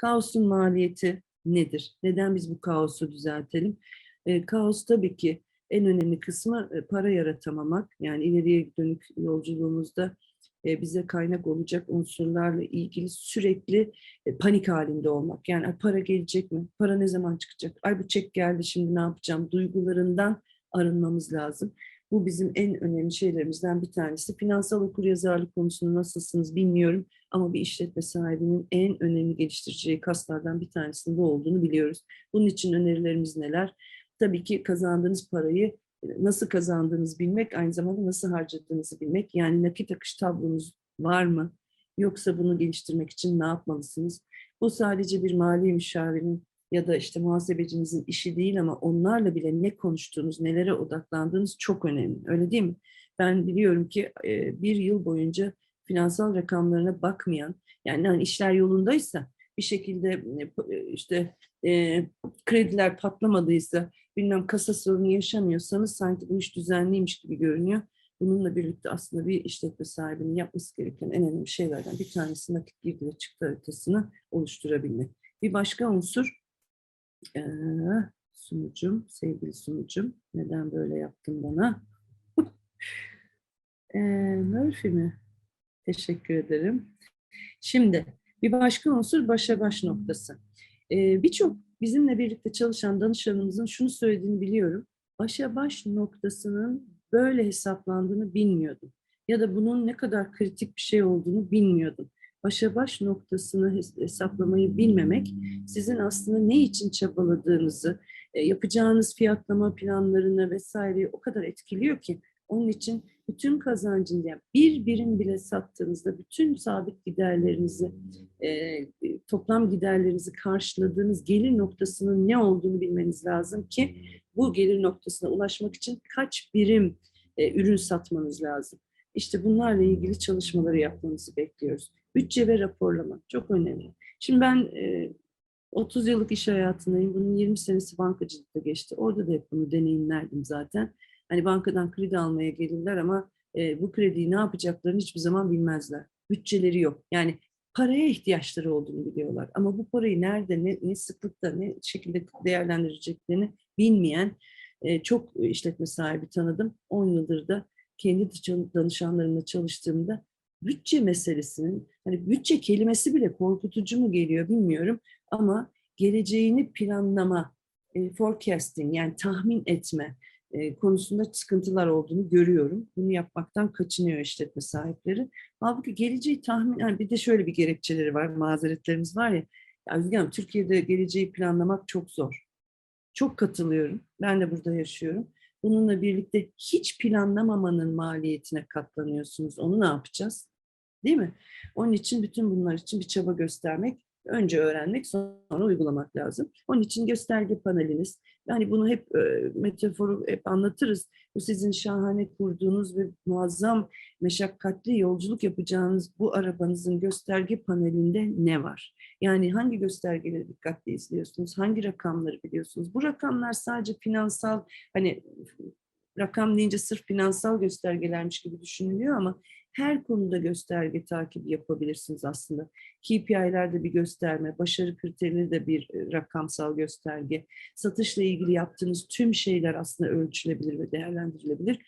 Kaosun maliyeti nedir? Neden biz bu kaosu düzeltelim? E, kaos tabii ki en önemli kısmı e, para yaratamamak. Yani ileriye dönük yolculuğumuzda e, bize kaynak olacak unsurlarla ilgili sürekli e, panik halinde olmak. Yani "Ay, para gelecek mi? Para ne zaman çıkacak? Ay bu çek geldi şimdi ne yapacağım? Duygularından arınmamız lazım. Bu bizim en önemli şeylerimizden bir tanesi. Finansal okuryazarlık konusunda nasılsınız bilmiyorum ama bir işletme sahibinin en önemli geliştireceği kaslardan bir tanesinin bu olduğunu biliyoruz. Bunun için önerilerimiz neler? Tabii ki kazandığınız parayı e, nasıl kazandığınızı bilmek, aynı zamanda nasıl harcadığınızı bilmek. Yani nakit akış tablonuz var mı? Yoksa bunu geliştirmek için ne yapmalısınız? Bu sadece bir mali müşavirin ya da işte muhasebecinizin işi değil ama onlarla bile ne konuştuğunuz, nelere odaklandığınız çok önemli. Öyle değil mi? Ben biliyorum ki e, bir yıl boyunca finansal rakamlarına bakmayan, yani hani işler yolundaysa bir şekilde e, işte e, krediler patlamadıysa, bilmem kasa sorunu yaşamıyorsanız sanki bu iş düzenliymiş gibi görünüyor. Bununla birlikte aslında bir işletme sahibinin yapması gereken en önemli şeylerden bir tanesi nakit girdi ve çıktı haritasını oluşturabilmek. Bir başka unsur ee, sunucum, sevgili sunucum. Neden böyle yaptın bana? ee, Murphy mi? Teşekkür ederim. Şimdi bir başka unsur başa baş noktası. Ee, Birçok bizimle birlikte çalışan danışanımızın şunu söylediğini biliyorum. Başa baş noktasının böyle hesaplandığını bilmiyordum. Ya da bunun ne kadar kritik bir şey olduğunu bilmiyordum başa baş noktasını hesaplamayı bilmemek sizin aslında ne için çabaladığınızı, e, yapacağınız fiyatlama planlarını vesaire o kadar etkiliyor ki onun için bütün kazancın yani bir birim bile sattığınızda bütün sabit giderlerinizi, e, toplam giderlerinizi karşıladığınız gelir noktasının ne olduğunu bilmeniz lazım ki bu gelir noktasına ulaşmak için kaç birim e, ürün satmanız lazım. İşte bunlarla ilgili çalışmaları yapmanızı bekliyoruz. Bütçe ve raporlama çok önemli. Şimdi ben e, 30 yıllık iş hayatındayım. Bunun 20 senesi bankacılıkta geçti. Orada da hep bunu deneyimlerdim zaten. Hani bankadan kredi almaya gelirler ama e, bu krediyi ne yapacaklarını hiçbir zaman bilmezler. Bütçeleri yok. Yani paraya ihtiyaçları olduğunu biliyorlar. Ama bu parayı nerede, ne, ne sıklıkta, ne şekilde değerlendireceklerini bilmeyen e, çok işletme sahibi tanıdım. 10 yıldır da kendi danışanlarımla çalıştığımda bütçe meselesinin, hani bütçe kelimesi bile korkutucu mu geliyor bilmiyorum ama geleceğini planlama, e, forecasting yani tahmin etme e, konusunda sıkıntılar olduğunu görüyorum. Bunu yapmaktan kaçınıyor işletme sahipleri. Halbuki geleceği tahmin, yani bir de şöyle bir gerekçeleri var, mazeretlerimiz var ya, Özge Hanım, Türkiye'de geleceği planlamak çok zor. Çok katılıyorum. Ben de burada yaşıyorum. Bununla birlikte hiç planlamamanın maliyetine katlanıyorsunuz. Onu ne yapacağız? Değil mi? Onun için bütün bunlar için bir çaba göstermek, önce öğrenmek sonra uygulamak lazım. Onun için gösterge paneliniz, yani bunu hep e, metaforu hep anlatırız. Bu sizin şahane kurduğunuz ve muazzam meşakkatli yolculuk yapacağınız bu arabanızın gösterge panelinde ne var? Yani hangi göstergeleri dikkatli izliyorsunuz? Hangi rakamları biliyorsunuz? Bu rakamlar sadece finansal hani rakam deyince sırf finansal göstergelermiş gibi düşünülüyor ama her konuda gösterge takibi yapabilirsiniz aslında. KPI'lerde bir gösterme, başarı kriterleri de bir e, rakamsal gösterge. Satışla ilgili yaptığınız tüm şeyler aslında ölçülebilir ve değerlendirilebilir.